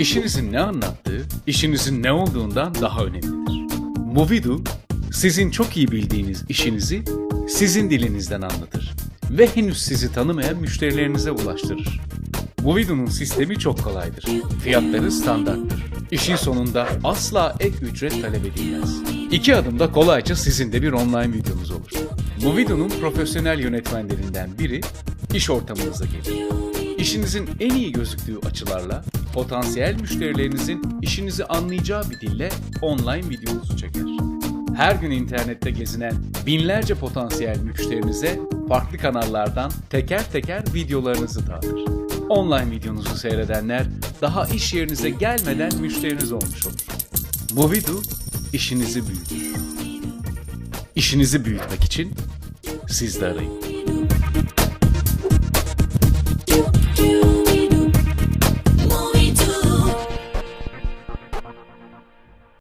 İşinizin ne anlattığı, işinizin ne olduğundan daha önemlidir. Movidu, sizin çok iyi bildiğiniz işinizi sizin dilinizden anlatır ve henüz sizi tanımayan müşterilerinize ulaştırır. Movidu'nun sistemi çok kolaydır. Fiyatları standarttır. İşin sonunda asla ek ücret talep edilmez. İki adımda kolayca sizin de bir online videonuz olur. Movidu'nun profesyonel yönetmenlerinden biri iş ortamınıza gelir. İşinizin en iyi gözüktüğü açılarla potansiyel müşterilerinizin işinizi anlayacağı bir dille online videonuzu çeker. Her gün internette gezinen binlerce potansiyel müşterinize farklı kanallardan teker teker videolarınızı dağıtır. Online videonuzu seyredenler daha iş yerinize gelmeden müşteriniz olmuş olur. Movidu işinizi büyütür. İşinizi büyütmek için siz de arayın.